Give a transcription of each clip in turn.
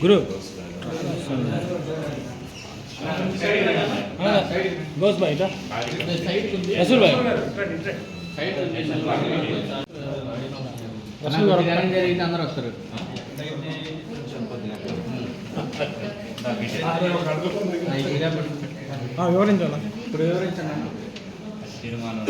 గురు goes భాయ్ రసూల్ భాయ్ రసూల్ గారు జరిగితే అందరూ వస్తారు ఆ, వివరించాలా ఇప్పుడు వివరించండి తీర్మానం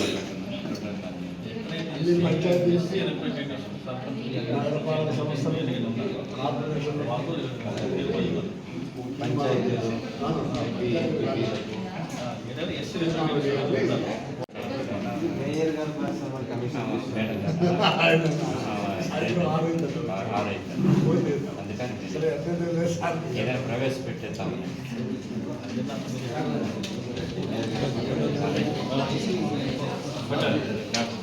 అందుకని ఏదైనా ప్రవేశపెట్టేద్దాం తీసాను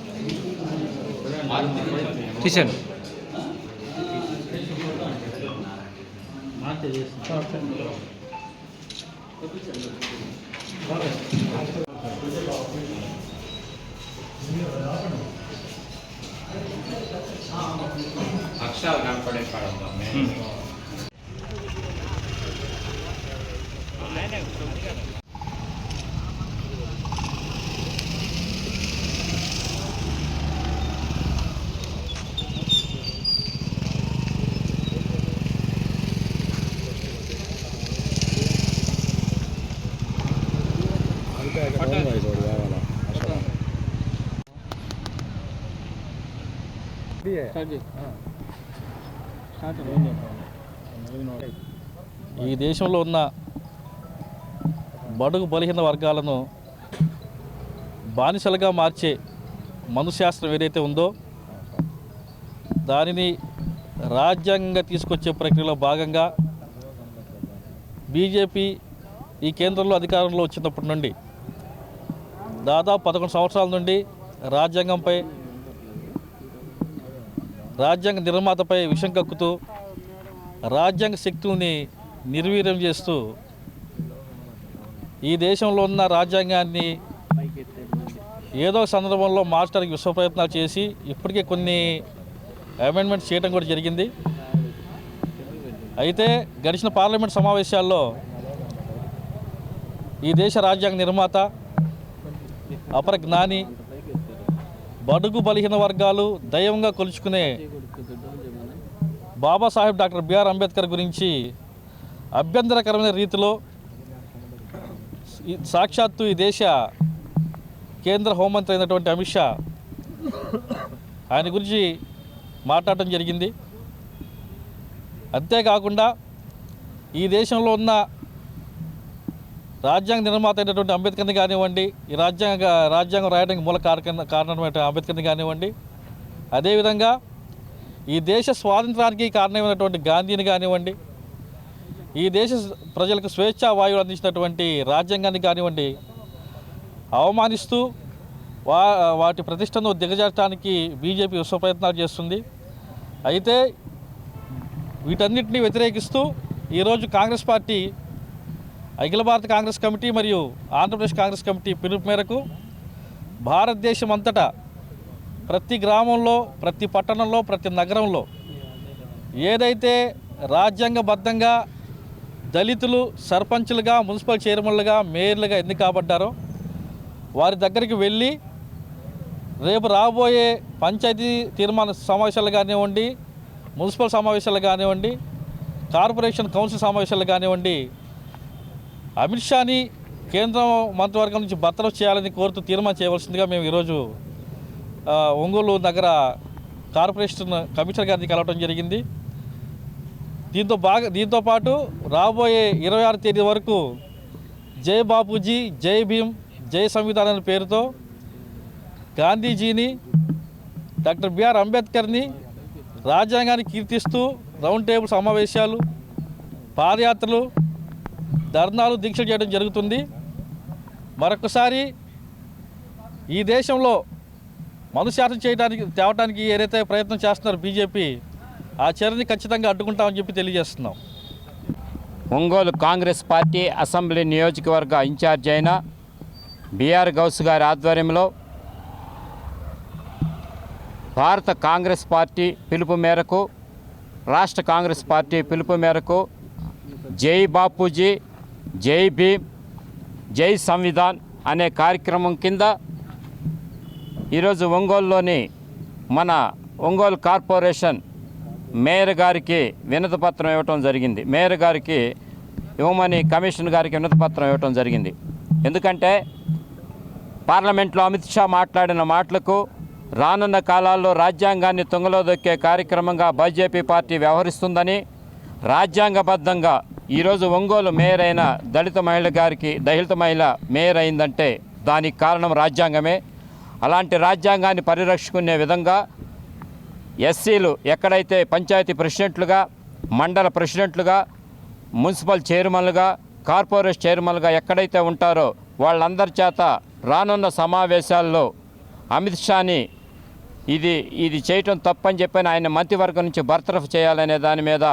చేస్తాం అక్షరాలు కనపడే పడతాం మేము స్టార్ట్ స్టార్ట్ ఈ దేశంలో ఉన్న బడుగు బలహీన వర్గాలను బానిసలుగా మార్చే మనుశాస్త్రం ఏదైతే ఉందో దానిని రాజ్యాంగంగా తీసుకొచ్చే ప్రక్రియలో భాగంగా బీజేపీ ఈ కేంద్రంలో అధికారంలో వచ్చినప్పటి నుండి దాదాపు పదకొండు సంవత్సరాల నుండి రాజ్యాంగంపై రాజ్యాంగ నిర్మాతపై విషం కక్కుతూ రాజ్యాంగ శక్తుల్ని నిర్వీర్యం చేస్తూ ఈ దేశంలో ఉన్న రాజ్యాంగాన్ని ఏదో సందర్భంలో మార్చడానికి విశ్వ ప్రయత్నాలు చేసి ఇప్పటికే కొన్ని అమెండ్మెంట్స్ చేయడం కూడా జరిగింది. అయితే గడిచిన పార్లమెంట్ సమావేశాల్లో ఈ దేశ రాజ్యాంగ నిర్మాత అపర జ్ఞాని బడుగు బలహీన వర్గాలు దైవంగా కొలుచుకునే Babasaheb doctor B R Ambedkar గురించి అభ్యంతరకరమైన రీతిలో సాక్షాత్తు ఈ దేశ కేంద్ర హోంమంత్రి అయినటువంటి అమిత్ షా ఆయన గురించి మాట్లాడటం జరిగింది. అంతేకాకుండా ఈ దేశంలో ఉన్న రాజ్యాంగ నిర్మాత అయినటువంటి అంబేద్కర్ని కానివ్వండి ఈ రాజ్యాంగ రాజ్యాంగం రాయడానికి మూల కారక కారణమైన అంబేద్కర్ని కానివ్వండి అదేవిధంగా ఈ దేశ స్వాతంత్రానికి కారణమైనటువంటి గాంధీని కానివ్వండి ఈ దేశ ప్రజలకు స్వేచ్ఛా వాయువులు అందించినటువంటి రాజ్యాంగాన్ని కానివ్వండి అవమానిస్తూ వా వాటి ప్రతిష్టను దిగజార్చడానికి బీజేపీ విశ్వ ప్రయత్నాలు చేస్తుంది. అయితే వీటన్నిటిని వ్యతిరేకిస్తూ ఈరోజు కాంగ్రెస్ పార్టీ అఖిల భారత కాంగ్రెస్ కమిటీ మరియు ఆంధ్రప్రదేశ్ కాంగ్రెస్ కమిటీ పిలుపు మేరకు భారతదేశం అంతటా ప్రతి గ్రామంలో ప్రతి పట్టణంలో ప్రతి నగరంలో ఏదైతే రాజ్యాంగబద్ధంగా దళితులు సర్పంచులుగా మున్సిపల్ చైర్మన్లుగా మేయర్లుగా ఎన్ని కాబడ్డారో వారి దగ్గరికి వెళ్ళి రేపు రాబోయే పంచాయతీ తీర్మాన సమావేశాలు కానివ్వండి మున్సిపల్ సమావేశాలు కానివ్వండి కార్పొరేషన్ కౌన్సిల్ సమావేశాలు కానివ్వండి అమిత్ షాని కేంద్ర మంత్రివర్గం నుంచి భర్తలు చేయాలని కోరుతూ తీర్మానం చేయవలసిందిగా మేము ఈరోజు ఒంగోలు నగర కార్పొరేషన్ కమిషనర్ గారిని కలవడం జరిగింది. దీంతో బాగా దీంతో పాటు రాబోయే ఇరవై ఆరు తేదీ వరకు జై బాపూజీ జై భీమ్ జై సంవిధానం అనే పేరుతో గాంధీజీని డాక్టర్ బిఆర్ అంబేద్కర్ని రాజ్యాంగాన్ని కీర్తిస్తూ రౌండ్ టేబుల్ సమావేశాలు పాదయాత్రలు ధర్నాలు దీక్షలు చేయడం జరుగుతుంది. మరొకసారి ఈ దేశంలో మనుశాసనం చేయడానికి తేవడానికి ఏదైతే ప్రయత్నం చేస్తున్నారో బీజేపీ ఆ చర్యని ఖచ్చితంగా అడ్డుకుంటామని చెప్పి తెలియజేస్తున్నాం. ఒంగోలు కాంగ్రెస్ పార్టీ అసెంబ్లీ నియోజకవర్గ ఇన్ఛార్జ్ అయిన బీఆర్ గౌస్ గారి ఆధ్వర్యంలో భారత కాంగ్రెస్ పార్టీ పిలుపు మేరకు రాష్ట్ర కాంగ్రెస్ పార్టీ పిలుపు మేరకు జై బాపూజీ జై భీమ్ జై సంవిధాన్ అనే కార్యక్రమం కింద ఈరోజు ఒంగోలులోని మన ఒంగోలు కార్పొరేషన్ మేయర్ గారికి వినతపత్రం ఇవ్వటం జరిగింది. మేయర్ గారికి ఇవ్వమని కమిషన్ గారికి వినతపత్రం ఇవ్వటం జరిగింది. ఎందుకంటే పార్లమెంట్లో అమిత్ షా మాట్లాడిన మాటలకు రానున్న కాలాల్లో రాజ్యాంగాన్ని తుంగలో దొక్కే కార్యక్రమంగా బీజేపీ పార్టీ వ్యవహరిస్తుందని రాజ్యాంగబద్ధంగా ఈరోజు ఒంగోలు మేయర్ అయిన దళిత మహిళ గారికి దళిత మహిళ మేయర్ అయిందంటే దానికి కారణం రాజ్యాంగమే. అలాంటి రాజ్యాంగాన్ని పరిరక్షించుకునే విధంగా ఎస్సీలు ఎక్కడైతే పంచాయతీ ప్రెసిడెంట్లుగా మండల ప్రెసిడెంట్లుగా మున్సిపల్ చైర్మన్లుగా కార్పొరేషన్ చైర్మన్లుగా ఎక్కడైతే ఉంటారో వాళ్ళందరి చేత రానున్న సమావేశాల్లో అమిత్ షాని ఇది ఇది చేయటం తప్పని చెప్పని ఆయన మంత్రివర్గం నుంచి బర్తరఫ్ చేయాలనే దాని మీద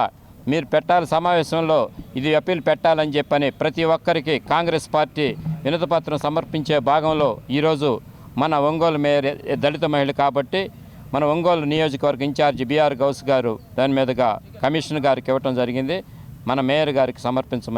మీరు పెట్టాలి సమావేశంలో ఇది అప్పీల్ పెట్టాలని చెప్పని ప్రతి ఒక్కరికి కాంగ్రెస్ పార్టీ వినతిపత్రం సమర్పించే భాగంలో ఈరోజు మన ఒంగోలు మేయర్ దళిత మహిళ కాబట్టి మన ఒంగోలు నియోజకవర్గ ఇన్ఛార్జి బీఆర్ గౌస్ గారు దాని మీదుగా కమిషనర్ గారికి ఇవ్వటం జరిగింది. మన మేయర్ గారికి సమర్పించమని